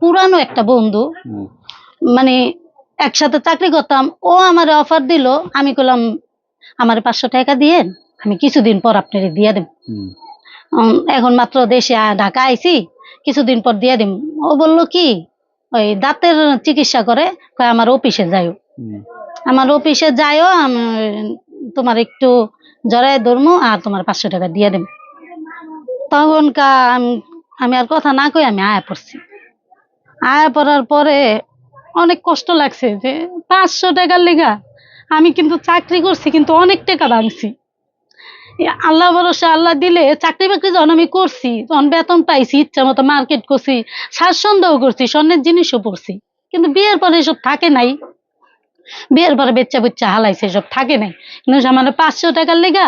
পুরানো একটা বন্ধু। মানে একসাথে চাকরি করতাম ও আমার অফার দিল আমি করলাম আমার পাঁচশো টাকা দিয়ে আমি কিছুদিন পর আপনার দিয়ে দেব এখন মাত্র দেশে ঢাকা আইছি কিছুদিন পর দিয়ে দিম। ও বলল কি ওই দাঁতের চিকিৎসা করে আমার অফিসে যাইও। আমার অফিসে যাইও আমি তোমার একটু জড়াই ধরমু আর তোমার পাঁচশো টাকা দিয়ে দেব তখন কা আমি আর কথা না কই আমি আয়া পড়ছি। আয়া পড়ার পরে অনেক কষ্ট লাগছে যে পাঁচশো টাকার লেগা আমি কিন্তু চাকরি করছি, কিন্তু অনেক টাকা ভাঙছি। আল্লাহ ভরসা, আল্লাহ দিলে চাকরি বাকরি যখন আমি করছি তখন বেতন পাইছি, ইচ্ছা মতো মার্কেট করছি স্বাচ্ছন্দ্যও করছি, স্বর্ণের জিনিসও পড়ছি, কিন্তু বিয়ের পরে এসব থাকে নাই। বিয়ের পরে বেচ্চা বুচ্চা হালাইছে, এসব থাকে নাই। কিন্তু আমার পাঁচশো টাকার লেগা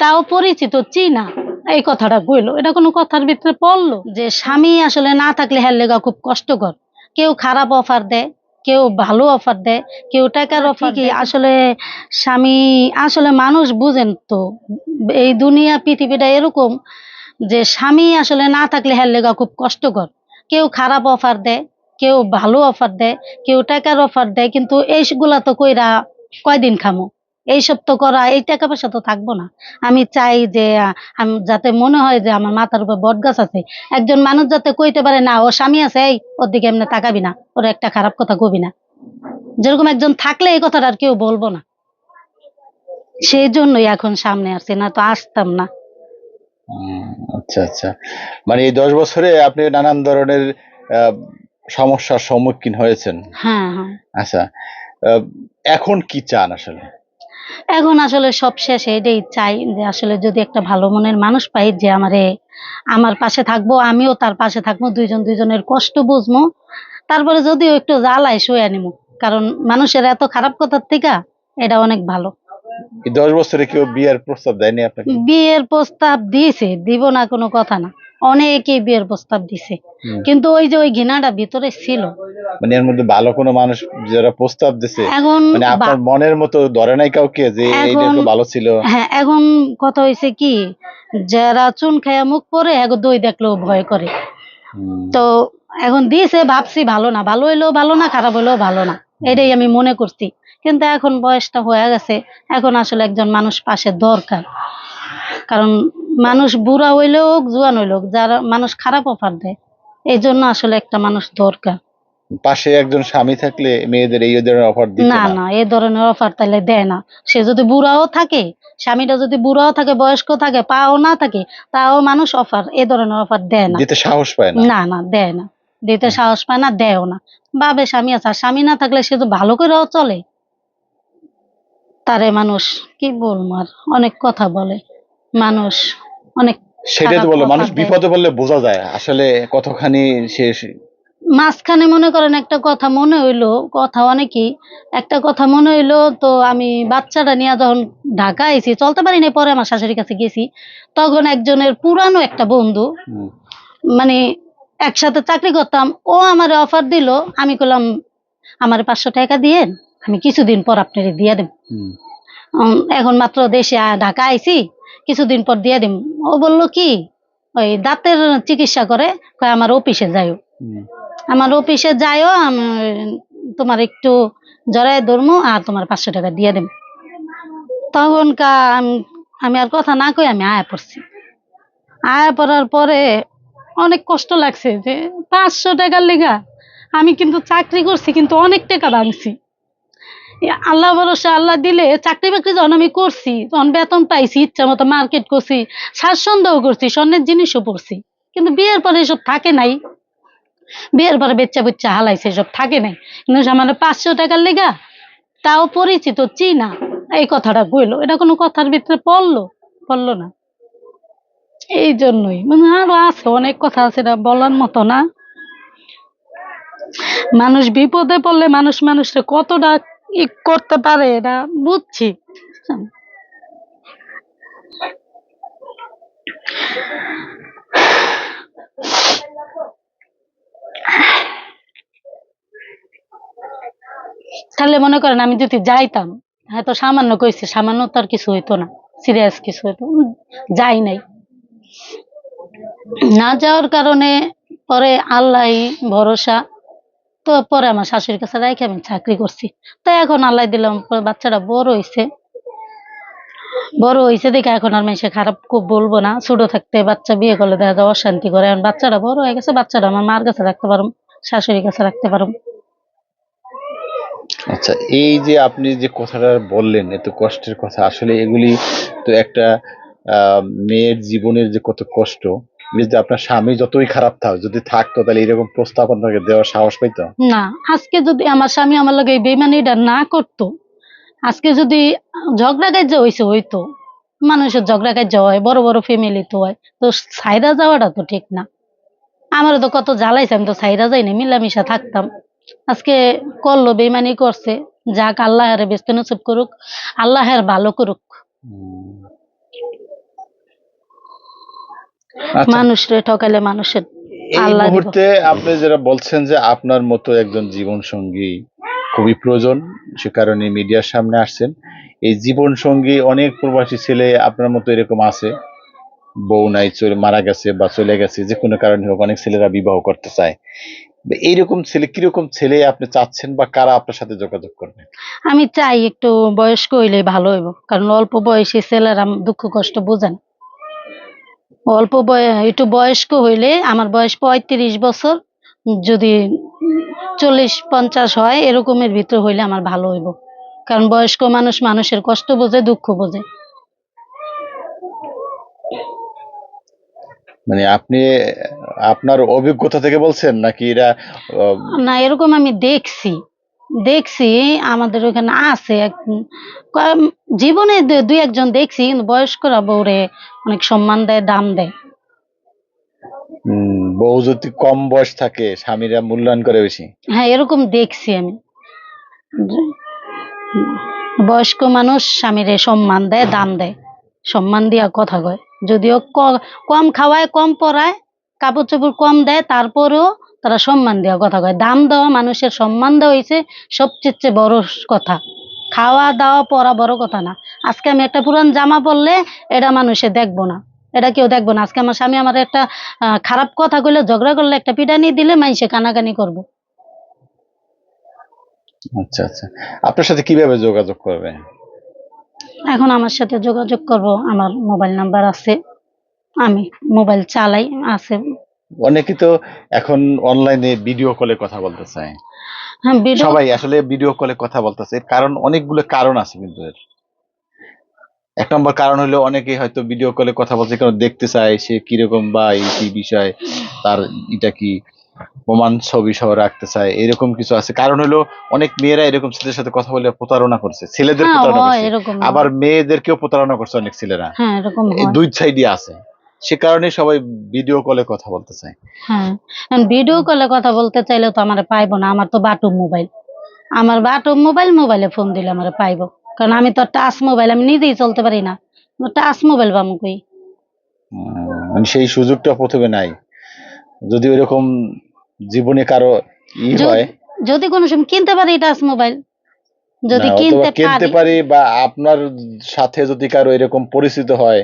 তাও পরিচিত, চিনা। এই কথাটা কইলো। এটা কোনো কথার ভিতরে পড়ল যে স্বামী আসলে না থাকলে হ্যার লেগা খুব কষ্টকর। কেউ খারাপ অফার দেয় কেউ ভালো অফার দেয় কেউ টাকার অফার কি আসলে স্বামী আসলে মানুষ বুঝেন তো এই দুনিয়া পৃথিবীটা এরকম যে স্বামী আসলে না থাকলে হ্যার লেগা খুব কষ্টকর। কেউ খারাপ অফার দেয় কেউ ভালো অফার দেয় কেউ টাকার অফার দেয় কিন্তু এইগুলা তো কইরা কয়দিন খামো? এইসব তো করা এই টাকা পয়সা তো থাকব না। আমি চাই যে আমি যাতে মনে হয় যে আমার মাথার উপর বট গাছ আছে। একজন মানুষ যাতে কইতে পারে না ও স্বামী আছে এই ওর দিকে এমনি তাকাবি না ওর একটা খারাপ কথা কবি না। যেরকম একজন থাকলে এই কথাটা আর কেউ বলব না। সেই জন্যই এখন সামনে আসছে না তো আসতাম না। আচ্ছা আচ্ছা। মানে এই দশ বছরে আপনি নানান ধরনের সমস্যার সম্মুখীন হয়েছেন। হ্যাঁ হ্যাঁ। আচ্ছা এখন কি চান আসলে? এখন আসলে সব শেষে এটাই চাই যে আসলে যদি একটা ভালো মনের মানুষ পাই যে আমারে আমার পাশে থাকব আমিও তার পাশে থাকব দুইজন দুইজনের কষ্ট বুঝব তারপরে যদিও একটু জ্বালায় শুয়ে নিমু। কারণ মানুষের এত খারাপ কথার থেকে এটা অনেক ভালো। দশ বছরে কেউ বিয়ের প্রস্তাব দেয়নি আপনাকে? বিয়ের প্রস্তাব দিয়েছে দিব না কোনো কথা না। অনেকেই বিয়ের প্রস্তাব দিছে। কিন্তু ওই যে ওই ঘৃণাটা ভিতরে ছিল। মানে এর মধ্যে ভালো কোনো মানুষ যারা প্রস্তাব দিছে এখন মানে আপনার মনের মতো ধরে নাই কাউকে যে এইটা তো ভালো ছিল। হ্যাঁ এখন কথা হয়েছে কি যারা চুন খায়া মুখ পরে এখন দই দেখলেও ভয় করে। তো এখন দিয়েছে ভাবছি ভালো না ভালো হইলেও ভালো না খারাপ হইলেও ভালো না। এটাই আমি মনে করছি। কিন্তু এখন বয়সটা হয়ে গেছে এখন আসলে একজন মানুষ পাশে দরকার। কারণ মানুষ বুড়া হইলেও হোক জুয়ান হইলেও হোক, যারা মানুষ খারাপ অফার দেয় এই জন্য আসলে একটা মানুষ দরকার। পাশে একজন স্বামী থাকলে মেয়েদের এই ধরনের অফার দিত না না? এই ধরনের অফার তাহলে দেয় না। সে যদি বুড়াও থাকে স্বামীটা যদি বুড়াও থাকে বয়স্ক থাকে পাও না থাকে তাও মানুষ অফার এই ধরনের অফার দেয় না। দিতে সাহস পায় না? না না দেয় না। দিতে সাহস পায় না দেয়ও না। বাবে স্বামী আছে আর স্বামী না থাকলে সে তো ভালো করেও চলে। তারে মানুষ কি বলব আর অনেক কথা বলে। মানুষ অনেক সেটাই তো বলল মানুষ বিপদে বললে বোঝা যায় আসলে কতখানি সে মাঝখানে মনে করেন একটা কথা মনে হইল কথা অনেকই একটা কথা মনে হইল তো আমি বাচ্চাটা নিয়ে যখন ঢাকা আইছি চলতে পারি না পরে আমার শাশুড়ির কাছে গেছি তখন একজনের পুরানো একটা বন্ধু মানে একসাথে চাকরি করতাম ও আমার অফার দিল আমি করলাম আমার পাঁচশো টাকা দিয়েন আমি কিছুদিন পর আপনার দিয়ে দেব। এখন মাত্র দেশে ঢাকা আইছি কিছুদিন পর দিয়ে দিম। ও বলল কি ওই দাঁতের চিকিৎসা করে কয় আমার অফিসে যাইও আমার অফিসে যাইও আমি তোমার একটু জড়াই ধরমু আর তোমার পাঁচশো টাকা দিয়ে দেব তখন কা আমি আর কথা না কই আমি আয়া পড়ছি। আয়া পড়ার পরে অনেক কষ্ট লাগছে যে পাঁচশো টাকার লেগা আমি কিন্তু চাকরি করছি কিন্তু অনেক টাকা ভাঙছি। আল্লাহ ভরসা, আল্লাহ দিলে চাকরি বাকরি যখন আমি করছি, তখন বেতন পাইছি, ইচ্ছা মতো মার্কেট করছি স্বাচ্ছন্দ্যও করছি, স্বর্ণের জিনিসও পড়ছি। কিন্তু বিয়ের পরে এসব থাকে নাই। বিয়ের পরে বেচ্চা বুচ্চা হালাইছে, এসব থাকে নাই। কিন্তু আমার পাঁচশো টাকার লেগা তাও পরিচিত চিনা। এই কথাটা কইলো। এটা কোনো কথার ভিতরে পড়ল? পড়ল না। এই জন্যই। মানে আরও আছে, অনেক কথা আছে, এটা বলার মতো না। মানুষ বিপদে পড়লে মানুষ মানুষকে কতটা ই করতে পারে এটা বুঝছি। তাহলে মনে করেন আমি যদি যাইতাম হয়তো সামান্য কইছে, সামান্য তো আর কিছু হইতো না সিরিয়াস কিছু হইতো যাই নাই। না যাওয়ার কারণে পরে আল্লাহ ভরসা তো পরে আমার শাশুড়ির কাছে রেখে আমি চাকরি করছি। তো এখন আল্লাহ দিলাম বাচ্চাটা বড় হয়েছে বড় হয়েছে দেখে এখন আর মেসে খারাপ খুব বলব না। ছোট থাকতে বাচ্চা বিয়ে করলে দেখা যায় অশান্তি করে। এখন বাচ্চাটা বড় হয়ে গেছে, বাচ্চাটা আমার মার কাছে রাখতে পারো শাশুড়ির কাছে রাখতে পারো আচ্ছা এই যে আপনি যে কথাটা বললেন, এত কষ্টের কথা, আসলে এগুলি তো একটা মেয়ের জীবনের যে কত কষ্ট যে আপনার স্বামী যতই খারাপ থাক যদি থাকতো তাহলে এরকম প্রস্তাব আপনাকে দেওয়ার সাহস পাইতো? না আজকে যদি আমার স্বামী আমার লগে এই বেমানিটা না করতো আজকে যদি ঝগড়া হইছে হইতো। মানুষের ঝগড়া কার্য হয় বড় বড় ফ্যামিলি তো হয়। তো সাইরা যাওয়াটা তো ঠিক না। আমারও তো কত জ্বালাইছে আমি তো সাইরা যাইনি মিলামিশা থাকতাম। আজকে করল বেমানি করছে। যাক আল্লাহের ব্যস্ত নসিব করুক আল্লাহের ভালো করুক আচ্ছা মানুষরে ঠকালে মানুষের এই। মুহূর্তে আপনি যেটা বলছেন যে আপনার মতো একজন জীবন সঙ্গী খুবই প্রয়োজন সে কারণে মিডিয়ার সামনে আসছেন। এই জীবন সঙ্গী অনেক প্রবাসী ছেলে আপনার মতো এরকম আছে বউ নাই চলে মারা গেছে বা চলে গেছে যে কোনো কারণে হোক অনেক ছেলেরা বিবাহ করতে চায়। এইরকম ছেলে কীরকম ছেলে আপনি চাচ্ছেন বা কারা আপনার সাথে যোগাযোগ করবে? আমি চাই একটু বয়স্ক হইলে ভালো হইব কারণ অল্প বয়সী ছেলেরা দুঃখ কষ্ট বোঝেন অল্প বয়স একটু বয়স্ক হইলে আমার বয়স পঁয়ত্রিশ বছর যদি চল্লিশ পঞ্চাশ হয় এরকমের ভিতর হইলে আমার ভালো হইব। কারণ বয়স্ক মানুষ মানুষের কষ্ট বোঝে দুঃখ বোঝে। মানে আপনি আপনার অভিজ্ঞতা থেকে বলছেন নাকি এরা না এরকম আমি দেখছি। দেখছি আমাদের ওখানে আছে এক- কয়- জীবনে দু- দুই একজন দেখছি কিন্তু বয়স্করা বউরে অনেক সম্মান দেয় দাম দেয়। বউ যদি কম বয়স থাকে স্বামীরা মূল্যায়ন করে বেশি। হ্যাঁ এরকম দেখছি আমি। যে- বয়স্ক মানুষ স্বামীরে সম্মান দেয় দাম দেয়। সম্মান দিয়া কথা কয়। যদিও ক- কম খাওয়ায় কম পরায় কাপড় চোপড় কম দেয় তারপরেও তারা সম্মান দেওয়া কথা কয়। দাম দেওয়া মানুষের সম্মান দেওয়া হয়েছে সবচেয়ে বড় কথা। খাওয়া দাওয়া পরা বড় কথা না। আজকে আমি একটা পুরান জামা পরলে এটা মানুষে দেখব না। এটা কেউ দেখব না। আজকে আমার স্বামী আমার একটা খারাপ কথা কইলে ঝগড়া করলে একটা পিটানি দিলে মানুষে কানাকানি করব। আচ্ছা আচ্ছা। আপনার সাথে কীভাবে যোগাযোগ করবে? এখন আমার সাথে যোগাযোগ করব। আমার মোবাইল নাম্বার আছে। আমি মোবাইল চালাই আছে। অনেকে তো এখন অনলাইনে ভিডিও কলে কথা বলতে চায়। হ্যাঁ সবাই আসলে ভিডিও কলে কথা বলতেছে। কারণ অনেকগুলো কারণ আছে কিন্তু এর। এক নম্বর কারণ হলো অনেকে হয়তো ভিডিও কলে কথা বলছে কারণ দেখতে চায় সে কীরকম বা এই কি বিষয় তার এটা কি প্রমাণ ছবি সহ রাখতে চায় এরকম কিছু আছে। কারণ হলো অনেক মেয়েরা এরকম ছেলেদের সাথে কথা বলে প্রতারণা করছে। ছেলেদের হ্যাঁ প্রতারণা করছে। আবার মেয়েদেরকেও প্রতারণা করছে অনেক ছেলেরা। হ্যাঁ। দুই সাইডই আছে। সে কারণে সবাই ভিডিও কলে কথা বলতে চায়। হ্যাঁ ভিডিও কলে কথা বলতে চাইলে তো আমার পাইবো না আমার তো বাটুম মোবাইল আমার বাটুম মোবাইল মোবাইলে ফোন দিলে আমার পাইবো। কারণ আমি তো টাচ মোবাইল আমি নিজেই চলতে পারি না। টাচ মোবাইল পাবো কই? মানে সেই সুযোগটা প্রথমে নাই। যদি ওইরকম জীবনে কারও ই হয় যদি কোনো সময় কিনতে পারি টাচ মোবাইল যদি কিনতে পারি বা আপনার সাথে যদি কারও এরকম পরিচিত হয়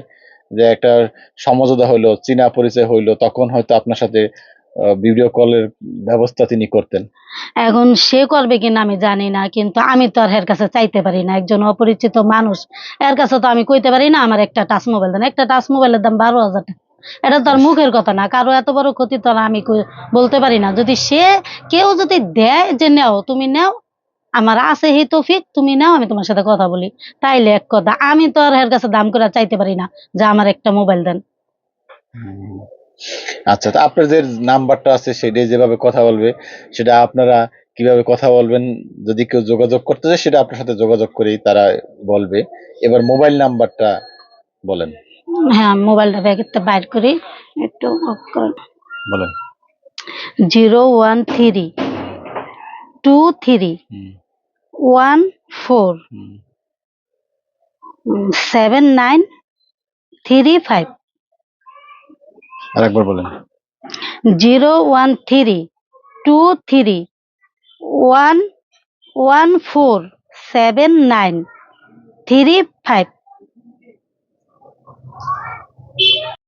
যে একটা সমঝোতা হইল চীনা পরিচয় হইল তখন হয়তো আপনার সাথে ভিডিও কলের ব্যবস্থা তিনি করতেন। এখন সে করবে কিনা আমি জানি না কিন্তু আমি তো আর এর কাছে চাইতে পারি না একজন অপরিচিত মানুষ। এর কাছে তো আমি কইতে পারি না আমার একটা টাচ মোবাইল দেন। একটা টাচ মোবাইলের দাম বারো হাজার টাকা। এটা তো আর মুখের কথা না কারও এত বড় ক্ষতি তো আমি বলতে পারি না। যদি সে কেউ যদি দেয় যে নেও তুমি নেও আমার আছে হি তৌফিক তুমি নাও আমি তোমার সাথে কথা বলি। তাইলে এক কথা আমি তো আর এর কাছে দাম করে চাইতে পারি না যে আমার একটা মোবাইল দেন। আচ্ছা তো আপনার যে নাম্বারটা আছে সেটাই যেভাবে কথা বলবে সেটা আপনারা কীভাবে কথা বলবেন? যদি কেউ যোগাযোগ করতে চায় সেটা আপনার সাথে যোগাযোগ করেই তারা বলবে। এবার মোবাইল নাম্বারটা বলেন। হ্যাঁ মোবাইলটা ব্যাগের থেকে বাইর করি একটু। বলেন। Zero one three two three. One four. Seven nine three five. আরেকবার বলেন। Zero one three two three one one four seven nine three five.